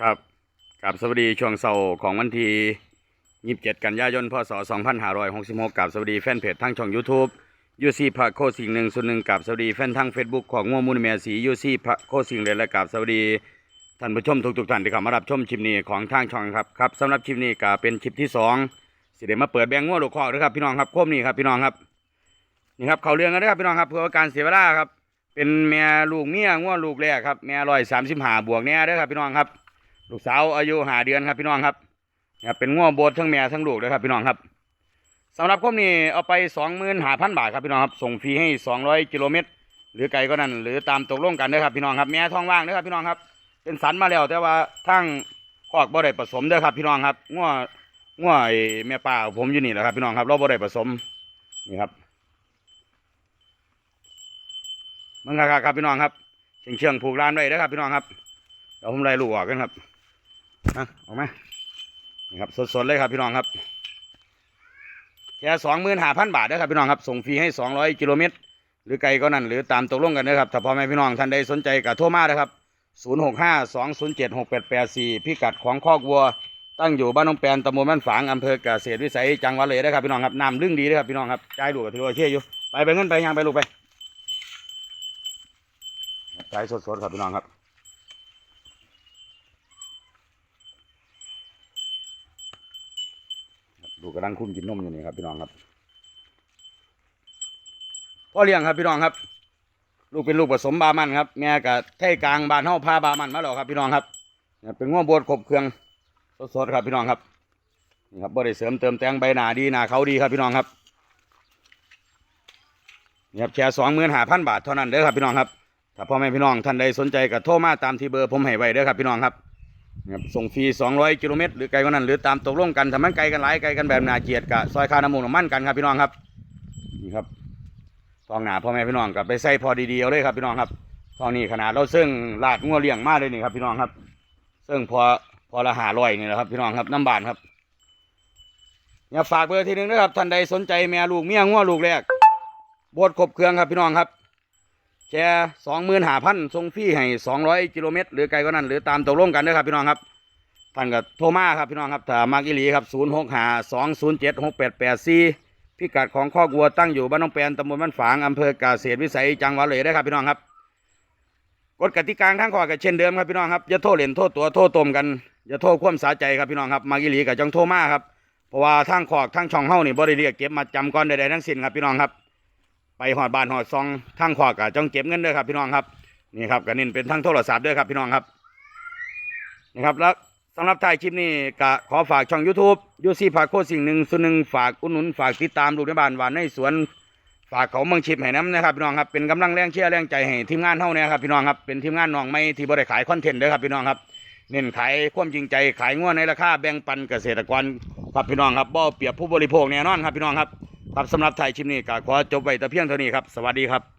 ครับกับสวัสดีช่วงเสาร์ของวันที่27กันยายนพศ2566กับสวัสดีแฟนเพจทั้งช่อง YouTube ยูซีพระโคสิ่งหนึ่งส่วนหนึ่งกับสวัสดีแฟนทาง Facebook ของง่วงมูลเมียสียูซีพระโคสิ่งเลยและกับสวัสดีท่านผู้ชมทุกๆท่านที่เข้ามารับชมคลิปนี้ของทางช่องครับครับสำหรับคลิปนี้ก็เป็นคลิปที่สองสิเดมาเปิดแบงง่วงลูกคอกนะครับพี่น้องครับโคมนี่ครับพี่น้องครับนี่ครับเขาเรื่องกันนะครับพี่น้องครับเพื่อการเสียเวลาครับเป็นแม่ลูกเมียง่วงลูกแรกครับแม่ร้อยสามสิบห้าบวกเนี่ยเด้อครับพี่น้องครับ ลูกสาวอายุห้าเดือนครับพี่น้องครับเนี่ยเป็นง่วงโบดทั้งแม่ทั้งลูกเลยครับพี่น้องครับสำหรับคมนี้เอาไปสองหมื่นห้าพันบาทครับพี่น้องครับส่งฟรีให้สองร้อยกิโลเมตรหรือไกลก็นั่นหรือตามตกลงกันเด้อครับพี่น้องครับแม่ท้องว่างเด้อครับพี่น้องครับ เป็นสันมาแล้วแต่ว่าทั้งคอกบ่ได้ผสมเด้อครับพี่น้องครับง่วง่วไอ้แม่ป้าผมอยู่นี่แหละครับพี่น้องครับเราบ่ได้ผสมนี่ครับมันครับครับพี่น้องครับเชียงเชียงผูกร้านไว้เด้อครับพี่น้องครับเดี๋ยวผมไล่ลูกออกกันครับ อะออกมานี่ครับสดๆเลยครับพี่น้องครับแค่สองหมื่นห้าพันบาทนะครับพี่น้องครับส่งฟรีให้สองร้อยกิโลเมตรหรือไกลก็นั่นหรือตามตกลงกันนะครับถ้าพ่อแม่พี่น้องท่านใดสนใจก็โทรมานะครับศูนย์หกห้าสองศูนย์เจ็ดหกแปดแปดสี่พิกัดของคอกวัว ตั้งอยู่บ้านน้องแปนตำบลบ้านฝางอำเภอเกษตรวิสัยจังหวัดเลยนะครับพี่น้องครับน้ำลึ่งดีนะครับพี่น้องครับใจลูกกับถือว่าเชี่ยอยู่ไปไปเงินไปยังไปลูกไปใจสดๆครับพี่น้องครับูกกำลังคุ้มกินนมอยู่นี่ครับพี่น้องครับพ่อเลี้ยงครับพี่น้องครับ ลูกเป็นลูกผสมบามันครับ แม่กับไทยกลางบานเฮาพาบามันมาแล้วครับพี่น้องครับเนี่ยเป็นง้วบดครบเครื่องสดๆครับพี่น้องครับนี่ครับบ่ได้เสริมเติมแต่งใบหนาดีหนาเขาดีครับพี่น้องครับนี่ครับแชร์สองหมื่นห้าพันบาทเท่านั้นเด้อครับพี่น้องครับถ้าพ่อแม่พี่น้องท่านใดสนใจก็โทรมาตามที่เบอร์ผมให้ไว้เด้อครับพี่น้องครับ ครับส่งฟรี200 กิโลเมตรหรือไกลกว่านั้น หรือตามตกลงกันถ้ามันไกลกันหลายไกลกันแบบนาเกียรติกะซอยคาน้ำมูลน้ำมันกันครับพี่น้องครับนี่ครับทองหนาพ่อแม่พี่น้องกับไปใส่พอดีๆเอาเลยครับพี่น้องครับทองนี้ขนาดเราซึ่งลาดงัวเลี้ยงมากเลยนี่ครับพี่น้องครับ ซึ่งพอพอละหาร้อยนี่แหละครับพี่น้องครับน้ำบานครับอย่าฝากเบอร์ทีหนึงนะครับท่านใดสนใจแม่ลูกเมียงัวลูกแรกบดครบเครื่องครับพี่น้องครับ แค่สองหมื่นห้าพันส่งฟรีให้สองร้อยกิโลเมตรหรือไกลกว่านั้น หรือตามตกลงกันนะครับพี่น้องครับท่านก็โทมาครับพี่น้องครับถามากิลีครับศูนย์หกห้าสองศูนย์เจ็ดหกแปดแปดสี่พิกัดของข้อกวัวตั้งอยู่บ้านน้องแปนตำบลบ้านฝางอำเภอเกษตรวิสัยจังหวัดเลยได้ครับพี่น้องครับกฎกติกาทั้งข้อก็เช่นเดิมครับพี่น้องครับอย่าโทษเหรียญโทษตัวโทษตมกันอย่าโทษความสาใจครับพี่น้องครับมากิลีก็จังโทมาครับเพราะว่าทางขอกทางช่องเฮ้านี่บ่ได้เรียกเก็บมาจำก่อนใดๆทั้งสิ้นครับพี่น้องครับ ไปหอดบานหอดซองทางขอกก็จังเก็บเงินด้อครับพี่น้องครับนี่ครับก็เน้นเป็นทางโทรศัพท์ด้อครับพี่น้องครับนี่ครับแล้วสำหรับท้ายคลิปนี้ก็ขอฝากช่อง YouTube ยูซี่ฝากโคตรสิ่งหนึ่งส่วนหนึ่งฝากอุดหนุนฝากติดตามลูในบ้านหวานในสวนฝากเขาเมืองชิปให้น้ำนะครับพี่น้องครับเป็นกำลังแรงเชียร์แรงใจให้ทีมงานเท่านี้ครับพี่น้องครับเป็นทีมงานน้องไม่ที่บริขายคอนเทนต์เด้อครับพี่น้องครับเน้นขายความจริงใจขายง่วในราคาแบ่งปันเกษตรกรครับพี่น้องครับบ่เปรียบผู้บริโภคแน่นอนครับพี่น้องครับ ครับสำหรับไทยชิมนี้ก็ขอจบไว้แต่เพียงเท่านี้ครับ สวัสดีครับ